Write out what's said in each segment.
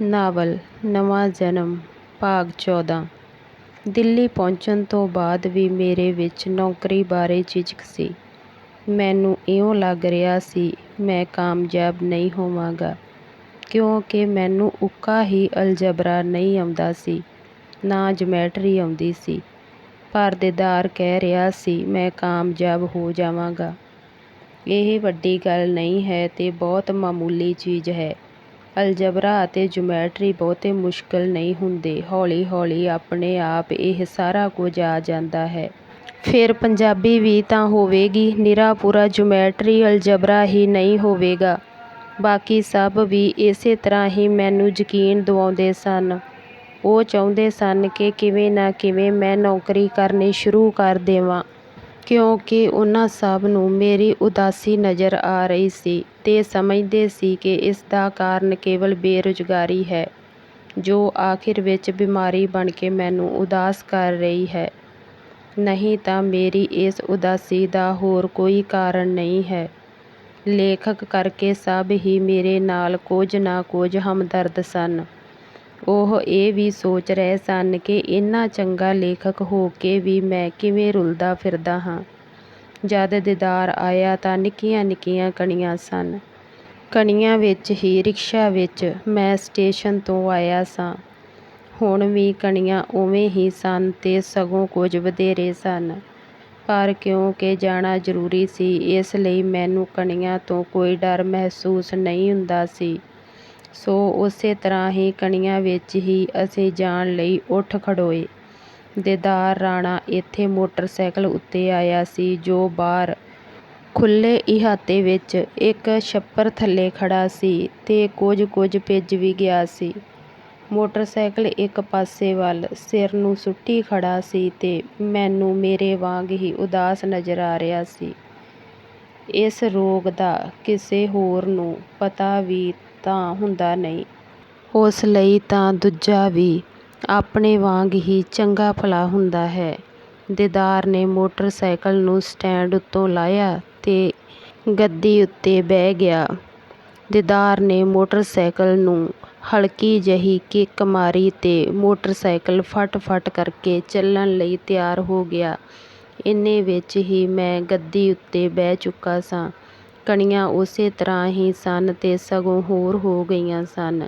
Novel ਨਵਾਂ ਜਨਮ ਭਾਗ ਚੌਦਾਂ ਦਿੱਲੀ ਪਹੁੰਚਣ ਤੋਂ ਬਾਅਦ ਵੀ ਮੇਰੇ ਵਿੱਚ ਨੌਕਰੀ ਬਾਰੇ ਝਿਜਕ ਸੀ। ਮੈਨੂੰ ਇਉਂ ਲੱਗ ਰਿਹਾ ਸੀ ਮੈਂ ਕਾਮਯਾਬ ਨਹੀਂ ਹੋਵਾਂਗਾ ਕਿਉਂਕਿ ਮੈਨੂੰ ਉੱਕਾ ਹੀ ਅਲਜਬਰਾ ਨਹੀਂ ਆਉਂਦਾ ਸੀ, ਨਾ ਜਮੈਟਰੀ ਆਉਂਦੀ ਸੀ। ਪਰ ਦੀਦਾਰ ਕਹਿ ਰਿਹਾ ਸੀ ਮੈਂ ਕਾਮਯਾਬ ਹੋ ਜਾਵਾਂਗਾ। ਇਹ ਵੱਡੀ ਗੱਲ ਨਹੀਂ ਹੈ ਤੇ ਬਹੁਤ ਮਾਮੂਲੀ ਚੀਜ਼ ਹੈ। ਅਲਜਬਰਾ ਅਤੇ ਜਿਓਮੈਟਰੀ ਬਹੁਤੇ ਮੁਸ਼ਕਲ ਨਹੀਂ ਹੁੰਦੇ, ਹੌਲੀ-ਹੌਲੀ ਆਪਣੇ ਆਪ ਇਹ ਸਾਰਾ ਕੁਝ ਆ ਜਾਂਦਾ ਹੈ। ਫਿਰ ਪੰਜਾਬੀ ਵੀ ਤਾਂ ਹੋਵੇਗੀ, ਨਿਰਾ ਪੂਰਾ ਜਿਓਮੈਟਰੀ ਅਲਜਬਰਾ ਹੀ ਨਹੀਂ ਹੋਵੇਗਾ। ਬਾਕੀ ਸਭ ਵੀ ਇਸੇ ਤਰ੍ਹਾਂ ਹੀ ਮੈਨੂੰ ਯਕੀਨ ਦਿਵਾਉਂਦੇ ਸਨ। ਉਹ ਚਾਹੁੰਦੇ ਸਨ ਕਿ ਕਿਵੇਂ ਨਾ ਕਿਵੇਂ ਮੈਂ ਨੌਕਰੀ ਕਰਨੀ ਸ਼ੁਰੂ ਕਰ ਦੇਵਾਂ। ਕਿਉਂਕਿ ਉਨ੍ਹਾਂ ਸਭ ਨੂੰ ਮੇਰੀ ਉਦਾਸੀ ਨਜ਼ਰ ਆ ਰਹੀ ਸੀ ਤੇ ਸਮਝਦੇ ਸੀ ਕਿ ਇਸ ਦਾ ਕਾਰਨ ਕੇਵਲ ਬੇਰੁਜ਼ਗਾਰੀ ਹੈ, ਜੋ ਆਖਿਰ ਵਿੱਚ ਬਿਮਾਰੀ ਬਣ ਕੇ ਮੈਨੂੰ ਉਦਾਸ ਕਰ ਰਹੀ ਹੈ। ਨਹੀਂ ਤਾਂ ਮੇਰੀ ਇਸ ਉਦਾਸੀ ਦਾ ਹੋਰ ਕੋਈ ਕਾਰਨ ਨਹੀਂ ਹੈ। ਲੇਖਕ ਕਰਕੇ ਸਭ ਹੀ ਮੇਰੇ ਨਾਲ ਕੁਝ ਨਾ ਕੁਝ ਹਮਦਰਦ ਸਨ। ਉਹ ਇਹ ਵੀ ਸੋਚ ਰਹੇ ਸਨ ਕਿ ਇੰਨਾ ਚੰਗਾ ਲੇਖਕ ਹੋ ਕੇ ਵੀ ਮੈਂ ਕਿਵੇਂ ਰੁਲਦਾ ਫਿਰਦਾ ਹਾਂ। ਜਦ ਦੀਦਾਰ ਆਇਆ ਤਾਂ ਨਿੱਕੀਆਂ-ਨਿੱਕੀਆਂ ਕਣੀਆਂ ਸਨ। ਕਣੀਆਂ ਵਿੱਚ ਹੀ ਰਿਕਸ਼ਾ ਵਿੱਚ ਮੈਂ ਸਟੇਸ਼ਨ ਤੋਂ ਆਇਆ ਸਾਂ। ਹੁਣ ਵੀ ਕਣੀਆਂ ਉਵੇਂ ਹੀ ਸਨ ਤੇ ਸਗੋਂ ਕੁਝ ਵਧੇਰੇ ਸਨ। ਪਰ ਕਿਉਂਕਿ ਜਾਣਾ ਜ਼ਰੂਰੀ ਸੀ, ਇਸ ਲਈ ਮੈਨੂੰ ਕਣੀਆਂ ਤੋਂ ਕੋਈ ਡਰ ਮਹਿਸੂਸ ਨਹੀਂ ਹੁੰਦਾ ਸੀ। ਸੋ ਉਸੇ ਤਰ੍ਹਾਂ ਹੀ ਕਣੀਆਂ ਵਿੱਚ ਹੀ ਅਸੀਂ ਜਾਣ ਲਈ ਉੱਠ ਖੜੋਏ। ਦੇਦਾਰ ਰਾਣਾ ਇੱਥੇ ਮੋਟਰਸਾਈਕਲ ਉੱਤੇ ਆਇਆ ਸੀ, ਜੋ ਬਾਹਰ ਖੁੱਲ੍ਹੇ ਇਹਾਤੇ ਵਿੱਚ ਇੱਕ ਛੱਪਰ ਥੱਲੇ ਖੜ੍ਹਾ ਸੀ ਤੇ ਕੁਝ-ਕੁਝ ਭਿੱਜ ਵੀ ਗਿਆ ਸੀ। ਮੋਟਰਸਾਈਕਲ ਇੱਕ ਪਾਸੇ ਵੱਲ ਸਿਰ ਨੂੰ ਸੁੱਟੀ ਖੜ੍ਹਾ ਸੀ ਤੇ ਮੈਨੂੰ ਮੇਰੇ ਵਾਂਗ ਹੀ ਉਦਾਸ ਨਜ਼ਰ ਆ ਰਿਹਾ ਸੀ। ਇਸ ਰੋਗ ਦਾ ਕਿਸੇ ਹੋਰ ਨੂੰ ਪਤਾ ਵੀ ਤਾਂ ਹੁੰਦਾ ਨਹੀਂ। ਉਸ ਲਈ ਤਾਂ ਦੂਜਾ ਵੀ ਆਪਣੇ ਵਾਂਗ ਹੀ ਚੰਗਾ-ਭਲਾ ਹੁੰਦਾ ਹੈ। ਦੇਦਾਰ ਨੇ ਮੋਟਰਸਾਈਕਲ ਨੂੰ ਸਟੈਂਡ ਉੱਤੋਂ ਲਾਹਿਆ ਤੇ ਗੱਦੀ ਉੱਤੇ ਬਹਿ ਗਿਆ। ਦੀਦਾਰ ਨੇ ਮੋਟਰਸਾਈਕਲ ਨੂੰ ਹਲਕੀ ਜਿਹੀ ਕਿੱਕ ਮਾਰੀ ਤੇ ਮੋਟਰਸਾਈਕਲ ਫਟ-ਫਟ ਕਰਕੇ ਚੱਲਣ ਲਈ ਤਿਆਰ ਹੋ ਗਿਆ। ਇੰਨੇ ਵਿੱਚ ਹੀ ਮੈਂ ਗੱਦੀ ਉੱਤੇ ਬਹਿ ਚੁੱਕਾ ਸਾਂ। ਕਣੀਆਂ ਉਸੇ ਤਰ੍ਹਾਂ ਹੀ ਸਨ ਤੇ ਸਗੋਂ ਹੋਰ ਹੋ ਗਈਆਂ ਸਨ।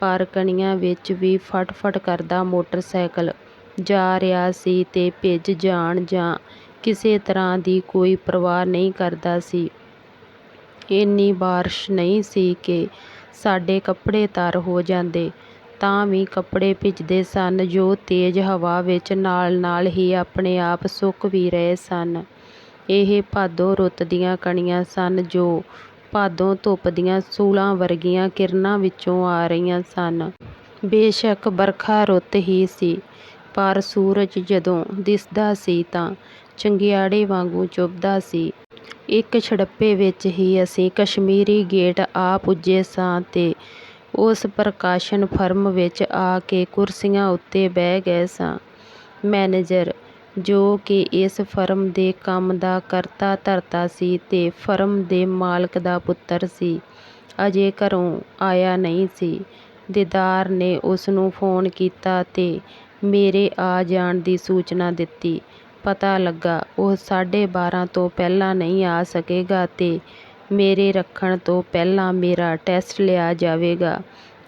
ਪਰ ਕਣੀਆਂ ਵਿੱਚ ਵੀ ਫਟ-ਫਟ ਕਰਦਾ ਮੋਟਰਸਾਈਕਲ ਜਾ ਰਿਹਾ ਸੀ ਤੇ ਭਿੱਜ ਜਾਣ ਜਾਂ ਕਿਸੇ ਤਰ੍ਹਾਂ ਦੀ ਕੋਈ ਪਰਵਾਹ ਨਹੀਂ ਕਰਦਾ ਸੀ। ਇੰਨੀ ਬਾਰਸ਼ ਨਹੀਂ ਸੀ ਕਿ ਸਾਡੇ ਕੱਪੜੇ ਤਰ ਹੋ ਜਾਂਦੇ, ਤਾਂ ਵੀ ਕੱਪੜੇ ਭਿੱਜਦੇ ਸਨ ਜੋ ਤੇਜ਼ ਹਵਾ ਵਿੱਚ ਨਾਲ-ਨਾਲ ਹੀ ਆਪਣੇ ਆਪ ਸੁੱਕ ਵੀ ਰਹੇ ਸਨ। ਇਹ ਭਾਦੋਂ ਰੁੱਤ ਦੀਆਂ ਕਣੀਆਂ ਸਨ ਜੋ ਭਾਦੋਂ ਧੁੱਪ ਦੀਆਂ ਸੂਲਾਂ ਵਰਗੀਆਂ ਕਿਰਨਾਂ ਵਿੱਚੋਂ ਆ ਰਹੀਆਂ ਸਨ। ਬੇਸ਼ੱਕ ਬਰਖਾ ਰੁੱਤ ਹੀ ਸੀ, ਪਰ ਸੂਰਜ ਜਦੋਂ ਦਿਸਦਾ ਸੀ ਤਾਂ ਚੰਗਿਆੜੇ ਵਾਂਗੂੰ ਚੁੱਭਦਾ ਸੀ। ਇੱਕ ਛੜੱਪੇ ਵਿੱਚ ਹੀ ਅਸੀਂ ਕਸ਼ਮੀਰੀ ਗੇਟ ਆ ਪੁੱਜੇ ਸਾਂ ਤੇ ਉਸ ਪ੍ਰਕਾਸ਼ਨ ਫਰਮ ਵਿੱਚ ਆ ਕੇ ਕੁਰਸੀਆਂ ਉੱਤੇ ਬਹਿ ਗਏ ਸਾਂ। ਮੈਨੇਜਰ, ਜੋ ਕਿ ਇਸ ਫਰਮ ਦੇ ਕੰਮ ਦਾ ਕਰਤਾ-ਧਰਤਾ ਸੀ ਤੇ ਫਰਮ ਦੇ ਮਾਲਕ ਦਾ ਪੁੱਤਰ ਸੀ, ਅਜੇ ਘਰੋਂ ਆਇਆ ਨਹੀਂ ਸੀ। ਦੀਦਾਰ ਨੇ ਉਸਨੂੰ ਫ਼ੋਨ ਕੀਤਾ ਤੇ ਮੇਰੇ ਆ ਜਾਣ ਦੀ ਸੂਚਨਾ ਦਿੱਤੀ। ਪਤਾ ਲੱਗਾ, ਉਹ ਸਾਢੇ ਬਾਰਾਂ ਤੋਂ ਪਹਿਲਾਂ ਨਹੀਂ ਆ ਸਕੇਗਾ ਤੇ ਮੇਰੇ ਰੱਖਣ ਤੋਂ ਪਹਿਲਾਂ ਮੇਰਾ ਟੈਸਟ ਲਿਆ ਜਾਵੇਗਾ।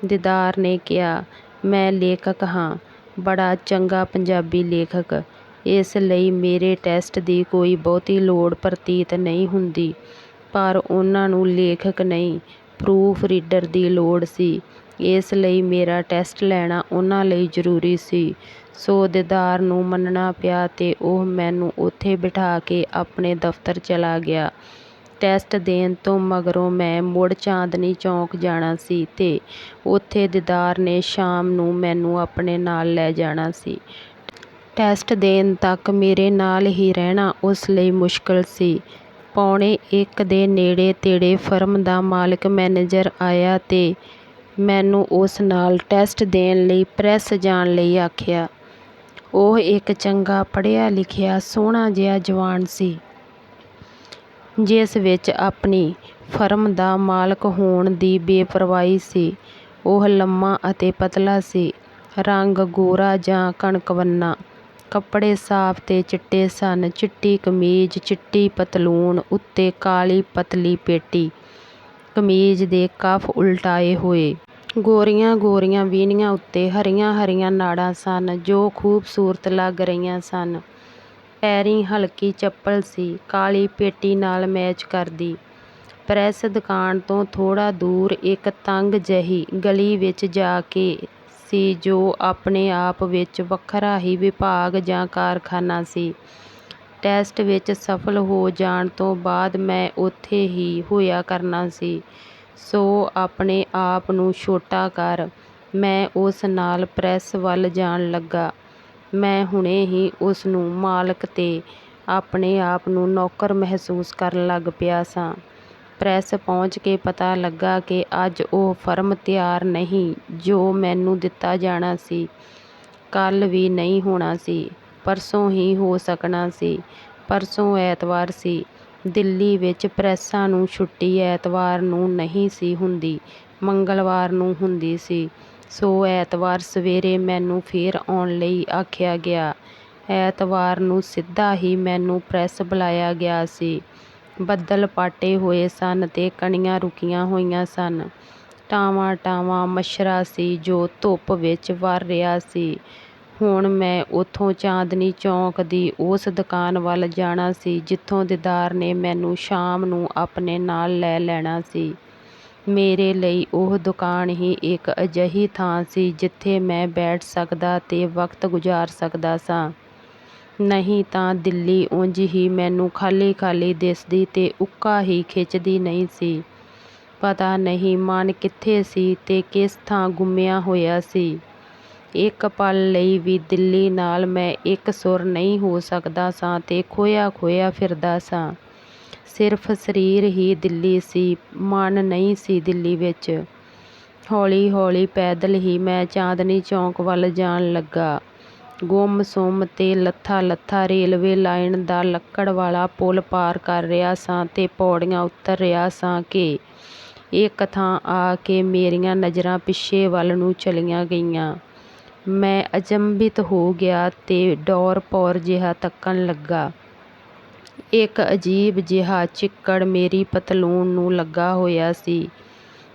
ਦੀਦਾਰ ਨੇ ਕਿਹਾ, ਮੈਂ ਲੇਖਕ ਹਾਂ, ਬੜਾ ਚੰਗਾ ਪੰਜਾਬੀ ਲੇਖਕ, ਇਸ ਲਈ ਮੇਰੇ ਟੈਸਟ ਦੀ ਕੋਈ ਬਹੁਤੀ ਲੋੜ ਪ੍ਰਤੀਤ ਨਹੀਂ ਹੁੰਦੀ, ਪਰ ਉਹਨਾਂ ਨੂੰ ਲੇਖਕ ਨਹੀਂ, ਪਰੂਫ ਰੀਡਰ ਦੀ ਲੋੜ ਸੀ, ਇਸ ਲਈ ਮੇਰਾ ਟੈਸਟ ਲੈਣਾ ਉਹਨਾਂ ਲਈ ਜ਼ਰੂਰੀ ਸੀ। ਸੋ ਦੀਦਾਰ ਨੂੰ ਮੰਨਣਾ ਪਿਆ ਤੇ ਉਹ ਮੈਨੂੰ ਉੱਥੇ ਬਿਠਾ ਕੇ ਆਪਣੇ ਦਫ਼ਤਰ ਚਲਾ ਗਿਆ। ਟੈਸਟ ਦੇਣ ਤੋਂ ਮਗਰੋਂ ਮੈਂ ਮੁੜ ਚਾਂਦਨੀ ਚੌਕ ਜਾਣਾ ਸੀ ਤੇ ਉੱਥੇ ਦੀਦਾਰ ਨੇ ਸ਼ਾਮ ਨੂੰ ਮੈਨੂੰ ਆਪਣੇ ਨਾਲ ਲੈ ਜਾਣਾ ਸੀ। ਟੈਸਟ ਦੇਣ ਤੱਕ ਮੇਰੇ ਨਾਲ ਹੀ ਰਹਿਣਾ ਉਸ ਲਈ ਮੁਸ਼ਕਲ ਸੀ। ਪੌਣੇ ਇੱਕ ਦੇ ਨੇੜੇ-ਤੇੜੇ ਫਰਮ ਦਾ ਮਾਲਕ ਮੈਨੇਜਰ ਆਇਆ ਤੇ ਮੈਨੂੰ ਉਸ ਨਾਲ ਟੈਸਟ ਦੇਣ ਲਈ ਪ੍ਰੈਸ ਜਾਣ ਲਈ ਆਖਿਆ। ਉਹ ਇੱਕ ਚੰਗਾ ਪੜ੍ਹਿਆ-ਲਿਖਿਆ, ਸੋਹਣਾ ਜਿਹਾ ਜਵਾਨ ਸੀ, ਜਿਸ ਵਿੱਚ ਆਪਣੀ ਫਰਮ ਦਾ ਮਾਲਕ ਹੋਣ ਦੀ ਬੇਪਰਵਾਹੀ ਸੀ। ਉਹ ਲੰਮਾ ਅਤੇ ਪਤਲਾ ਸੀ ਰੰਗ ਗੋਰਾ ਜਾਂ ਕਣਕਵੰਨਾ ਕੱਪੜੇ ਸਾਫ਼ ਤੇ ਚਿੱਟੇ ਸਨ। ਚਿੱਟੀ ਕਮੀਜ਼, ਚਿੱਟੀ ਪਤਲੂਨ, ਉੱਤੇ ਕਾਲੀ ਪਤਲੀ ਪੇਟੀ। ਕਮੀਜ਼ ਦੇ ਕਫ਼ ਉਲਟਾਏ ਹੋਏ। ਗੋਰੀਆਂ ਗੋਰੀਆਂ ਵੀਣੀਆਂ ਉੱਤੇ ਹਰੀਆਂ ਹਰੀਆਂ ਨਾੜਾਂ ਸਨ, ਜੋ ਖੂਬਸੂਰਤ ਲੱਗ ਰਹੀਆਂ ਸਨ। ਪੈਰੀਂ ਹਲਕੀ ਚੱਪਲ ਸੀ, ਕਾਲੀ ਪੇਟੀ ਨਾਲ ਮੈਚ ਕਰਦੀ। ਪ੍ਰੈਸ ਦੁਕਾਨ ਤੋਂ ਥੋੜ੍ਹਾ ਦੂਰ ਇੱਕ ਤੰਗ ਜਿਹੀ ਗਲੀ ਵਿੱਚ ਜਾ ਕੇ ਸੀ ਜੋ ਆਪਣੇ ਆਪ ਵਿੱਚ ਵੱਖਰਾ ਹੀ ਵਿਭਾਗ ਜਾਂ ਕਾਰਖਾਨਾ ਸੀ। ਟੈਸਟ ਵਿੱਚ ਸਫਲ ਹੋ ਜਾਣ ਤੋਂ ਬਾਅਦ ਮੈਂ ਉੱਥੇ ਹੀ ਹੋਇਆ ਕਰਨਾ ਸੀ। ਸੋ ਆਪਣੇ ਆਪ ਨੂੰ ਛੋਟਾ ਕਰ। ਮੈਂ ਉਸ ਨਾਲ ਪ੍ਰੈਸ ਵੱਲ ਜਾਣ ਲੱਗਾ। ਮੈਂ ਹੁਣੇ ਹੀ ਉਸ ਨੂੰ ਮਾਲਕ ਤੇ ਆਪਣੇ ਆਪ ਨੂੰ ਨੌਕਰ ਮਹਿਸੂਸ ਕਰਨ ਲੱਗ ਪਿਆ ਸਾਂ। ਪ੍ਰੈਸ ਪਹੁੰਚ ਕੇ ਪਤਾ ਲੱਗਾ ਕਿ ਅੱਜ ਉਹ ਫਰਮ ਤਿਆਰ ਨਹੀਂ, ਜੋ ਮੈਨੂੰ ਦਿੱਤਾ ਜਾਣਾ ਸੀ। ਕੱਲ੍ਹ ਵੀ ਨਹੀਂ ਹੋਣਾ ਸੀ, ਪਰਸੋਂ ਹੀ ਹੋ ਸਕਣਾ ਸੀ। ਪਰਸੋਂ ਐਤਵਾਰ ਸੀ। ਦਿੱਲੀ ਵਿੱਚ ਪ੍ਰੈਸਾਂ ਨੂੰ ਛੁੱਟੀ ਐਤਵਾਰ ਨੂੰ ਨਹੀਂ ਸੀ ਹੁੰਦੀ, ਮੰਗਲਵਾਰ ਨੂੰ ਹੁੰਦੀ ਸੀ। ਸੋ ਐਤਵਾਰ ਸਵੇਰੇ ਮੈਨੂੰ ਫੇਰ ਆਉਣ ਲਈ ਆਖਿਆ ਗਿਆ। ਐਤਵਾਰ ਨੂੰ ਸਿੱਧਾ ਹੀ ਮੈਨੂੰ ਪ੍ਰੈਸ ਬੁਲਾਇਆ ਗਿਆ ਸੀ। ਬੱਦਲ ਪਾਟੇ ਹੋਏ ਸਨ ਤੇ ਕਣੀਆਂ ਰੁਕੀਆਂ ਹੋਈਆਂ ਸਨ। ਟਾਵਾਂ ਟਾਵਾਂ ਮੱਛਰਾ ਸੀ ਜੋ ਧੁੱਪ ਵਿੱਚ ਵਰ ਰਿਹਾ ਸੀ। ਹੁਣ ਮੈਂ ਉੱਥੋਂ ਚਾਂਦਨੀ ਚੌਕ ਦੀ ਉਸ ਦੁਕਾਨ ਵੱਲ ਜਾਣਾ ਸੀ ਜਿੱਥੋਂ ਦੀਦਾਰ ਨੇ ਮੈਨੂੰ ਸ਼ਾਮ ਨੂੰ ਆਪਣੇ ਨਾਲ ਲੈ ਲੈਣਾ ਸੀ। ਮੇਰੇ ਲਈ ਉਹ ਦੁਕਾਨ ਹੀ ਇੱਕ ਅਜਿਹੀ ਥਾਂ ਸੀ ਜਿੱਥੇ ਮੈਂ ਬੈਠ ਸਕਦਾ ਤੇ ਵਕਤ ਗੁਜ਼ਾਰ ਸਕਦਾ ਸਾਂ। ਨਹੀਂ ਤਾਂ ਦਿੱਲੀ ਉਂਝ ਹੀ ਮੈਨੂੰ ਖਾਲੀ ਖਾਲੀ ਦਿਸਦੀ ਤੇ ਉੱਕਾ ਹੀ ਖਿੱਚਦੀ ਨਹੀਂ ਸੀ। ਪਤਾ ਨਹੀਂ ਮਨ ਕਿੱਥੇ ਸੀ ਤੇ ਕਿਸ ਥਾਂ ਗੁੰਮਿਆ ਹੋਇਆ ਸੀ। ਇੱਕ ਪਲ ਲਈ ਵੀ ਦਿੱਲੀ ਨਾਲ ਮੈਂ ਇੱਕ ਸੁਰ ਨਹੀਂ ਹੋ ਸਕਦਾ ਸਾਂ ਤੇ ਖੋਇਆ ਖੋਇਆ ਫਿਰਦਾ ਸਾਂ। ਸਿਰਫ ਸਰੀਰ ਹੀ ਦਿੱਲੀ ਸੀ, ਮਨ ਨਹੀਂ ਸੀ ਦਿੱਲੀ ਵਿੱਚ। ਹੌਲੀ ਹੌਲੀ ਪੈਦਲ ਹੀ ਮੈਂ ਚਾਂਦਨੀ ਚੌਕ ਵੱਲ ਜਾਣ ਲੱਗਾ। ਗੁੰਮ ਸੁੰਮ ਤੇ ਲੱਥਾ ਲੱਥਾ ਰੇਲਵੇ ਲਾਈਨ ਦਾ ਲੱਕੜ ਵਾਲਾ ਪੁਲ ਪਾਰ ਕਰ ਰਿਹਾ ਸਾਂ ਤੇ ਪੌੜੀਆਂ ਉਤਰ ਰਿਹਾ ਸਾਂ ਕਿ ਇੱਕ ਥਾਂ ਆ ਕੇ ਮੇਰੀਆਂ ਨਜ਼ਰਾਂ ਪਿੱਛੇ ਵੱਲ ਨੂੰ ਚਲੀਆਂ ਗਈਆਂ। ਮੈਂ ਅਚੰਭਿਤ ਹੋ ਗਿਆ ਤੇ ਡੌਰ ਪੌਰ ਜਿਹਾ ਤੱਕਣ ਲੱਗਾ। ਇੱਕ ਅਜੀਬ ਜਿਹਾ ਚਿੱਕੜ ਮੇਰੀ ਪਤਲੂਨ ਨੂੰ ਲੱਗਾ ਹੋਇਆ ਸੀ।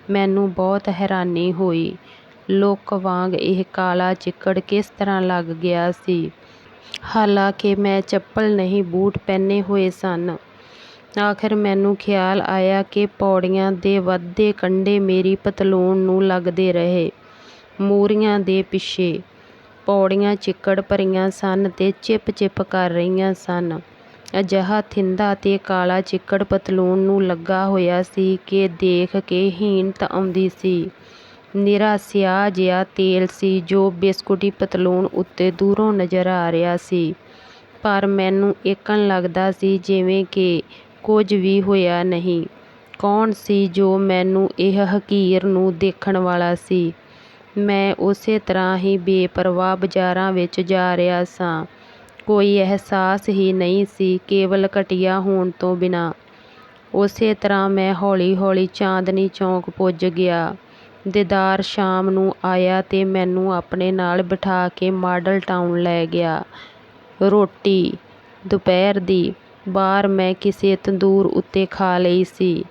ਮੈਨੂੰ ਬਹੁਤ ਹੈਰਾਨੀ ਹੋਈ। ਲੋਕ ਵਾਂਗ ਇਹ ਕਾਲਾ ਚਿੱਕੜ ਕਿਸ ਤਰ੍ਹਾਂ ਲੱਗ ਗਿਆ ਸੀ? ਹਾਲਾਂਕਿ ਮੈਂ ਚੱਪਲ ਨਹੀਂ, ਬੂਟ ਪਹਿਨੇ ਹੋਏ ਸਨ। ਆਖਿਰ ਮੈਨੂੰ ਖਿਆਲ ਆਇਆ ਕਿ ਪੌੜੀਆਂ ਦੇ ਵੱਧਦੇ ਕੰਢੇ ਮੇਰੀ ਪਤਲੂਨ ਨੂੰ ਲੱਗਦੇ ਰਹੇ, ਮੂਰੀਆਂ ਦੇ ਪਿੱਛੇ। ਪੌੜੀਆਂ ਚਿੱਕੜ ਭਰੀਆਂ ਸਨ ਤੇ ਚਿਪ ਚਿਪ ਕਰ ਰਹੀਆਂ ਸਨ। ਅਜਿਹਾ ਥਿੰਦਾ ਤੇ ਕਾਲਾ ਚਿੱਕੜ ਪਤਲੂਨ ਨੂੰ ਲੱਗਾ ਹੋਇਆ ਸੀ ਕਿ ਦੇਖ ਕੇ ਹੀਣਤ ਆਉਂਦੀ ਸੀ। ਨਿਰਾ ਸਿਆਹ ਜਿਹਾ ਤੇਲ ਸੀ ਜੋ ਬਿਸਕੁਟੀ ਪਤਲੂਨ ਉੱਤੇ ਦੂਰੋਂ ਨਜ਼ਰ ਆ ਰਿਹਾ ਸੀ। ਪਰ ਮੈਨੂੰ ਏਕਣ ਲੱਗਦਾ ਸੀ ਜਿਵੇਂ ਕਿ ਕੁਝ ਵੀ ਹੋਇਆ ਨਹੀਂ। ਕੌਣ ਸੀ ਜੋ ਮੈਨੂੰ ਇਹ ਹਕੀਰ ਨੂੰ ਦੇਖਣ ਵਾਲਾ ਸੀ? ਮੈਂ ਉਸੇ ਤਰ੍ਹਾਂ ਹੀ ਬੇਪਰਵਾਹ ਬਾਜ਼ਾਰਾਂ ਵਿੱਚ ਜਾ ਰਿਹਾ ਸਾਂ। ਕੋਈ ਅਹਿਸਾਸ ਹੀ ਨਹੀਂ ਸੀ ਕੇਵਲ ਘਟੀਆ ਹੋਣ ਤੋਂ ਬਿਨਾਂ। ਉਸੇ ਤਰ੍ਹਾਂ ਮੈਂ ਹੌਲੀ ਹੌਲੀ ਚਾਂਦਨੀ ਚੌਕ ਪੁੱਜ ਗਿਆ। ਦੇਦਾਰ ਸ਼ਾਮ ਨੂੰ ਆਇਆ ਤੇ ਮੈਨੂੰ ਆਪਣੇ ਨਾਲ ਬਿਠਾ ਕੇ ਮਾਡਲ ਟਾਊਨ ਲੈ ਗਿਆ। ਰੋਟੀ, ਦੁਪਹਿਰ ਦੀ, ਬਾਹਰ ਮੈਂ ਕਿਸੇ ਤੰਦੂਰ ਉੱਤੇ ਖਾ ਲਈ ਸੀ।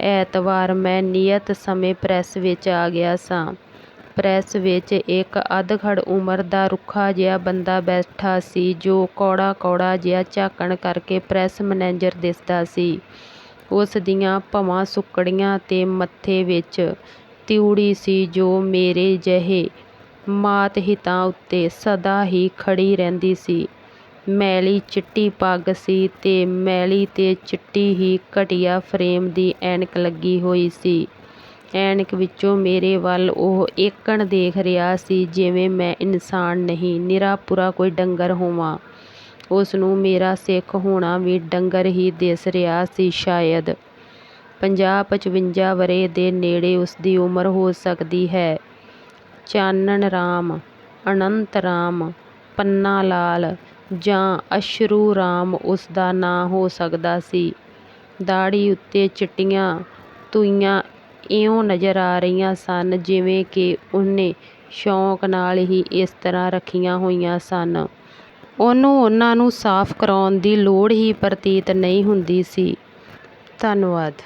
ਐਤਵਾਰ ਮੈਂ ਨਿਯਤ ਸਮੇਂ ਪ੍ਰੈਸ ਵਿੱਚ ਆ ਗਿਆ ਸਾਂ। ਪ੍ਰੈਸ ਵਿੱਚ ਇੱਕ ਅਧਖੜ ਉਮਰ ਦਾ ਰੁੱਖਾ ਜਿਹਾ ਬੰਦਾ ਬੈਠਾ ਸੀ ਜੋ ਕੌੜਾ ਕੌੜਾ ਜਿਹਾ ਝਾਕਣ ਕਰਕੇ ਪ੍ਰੈਸ ਮੈਨੇਜਰ ਦਿਸਦਾ ਸੀ। ਉਸ ਦੀਆਂ ਭਵਾਂ ਸੁੱਕੜੀਆਂ ਤੇ ਮੱਥੇ ਵਿੱਚ ਤਿਊੜੀ ਸੀ ਜੋ ਮੇਰੇ ਜਿਹੇ ਮਾਤ ਹਿੱਤਾਂ ਉੱਤੇ ਸਦਾ ਹੀ ਖੜ੍ਹੀ ਰਹਿੰਦੀ ਸੀ। ਮੈਲੀ ਚਿੱਟੀ ਪੱਗ ਸੀ ਤੇ ਮੈਲੀ ਤੇ ਚਿੱਟੀ ਹੀ ਘਟੀਆ ਫਰੇਮ ਦੀ ਐਨਕ ਲੱਗੀ ਹੋਈ ਸੀ। ਐਨਕ ਵਿੱਚੋਂ ਮੇਰੇ ਵੱਲ ਉਹ ਏਕਣ ਦੇਖ ਰਿਹਾ ਸੀ ਜਿਵੇਂ ਮੈਂ ਇਨਸਾਨ ਨਹੀਂ, ਨਿਰਾ ਪੁਰਾ ਕੋਈ ਡੰਗਰ ਹੋਵਾਂ। ਉਸ ਨੂੰ ਮੇਰਾ ਸਿੱਖ ਹੋਣਾ ਵੀ ਡੰਗਰ ਹੀ ਦਿਸ ਰਿਹਾ ਸੀ ਸ਼ਾਇਦ। ਪੰਜਾਹ ਪਚਵੰਜਾ ਵਰ੍ਹੇ ਦੇ ਨੇੜੇ ਉਸਦੀ ਉਮਰ ਹੋ ਸਕਦੀ ਹੈ ਚਾਨਣ ਰਾਮ, ਅਨੰਤ ਰਾਮ, ਪੰਨਾ ਲਾਲ ਜਾਂ ਅਸ਼ਰੂ ਰਾਮ ਉਸਦਾ ਨਾਂ ਹੋ ਸਕਦਾ ਸੀ ਦਾੜ੍ਹੀ ਉੱਤੇ ਚਿੱਟੀਆਂ ਤੂਈਆਂ ਇਉਂ ਨਜ਼ਰ ਆ ਰਹੀਆਂ ਸਨ ਜਿਵੇਂ ਕਿ ਉਹਨੇ ਸ਼ੌਕ ਨਾਲ ਹੀ ਇਸ ਤਰ੍ਹਾਂ ਰੱਖੀਆਂ ਹੋਈਆਂ ਸਨ। ਉਹਨੂੰ ਉਹਨਾਂ ਨੂੰ ਸਾਫ਼ ਕਰਾਉਣ ਦੀ ਲੋੜ ਹੀ ਪ੍ਰਤੀਤ ਨਹੀਂ ਹੁੰਦੀ ਸੀ। ਧੰਨਵਾਦ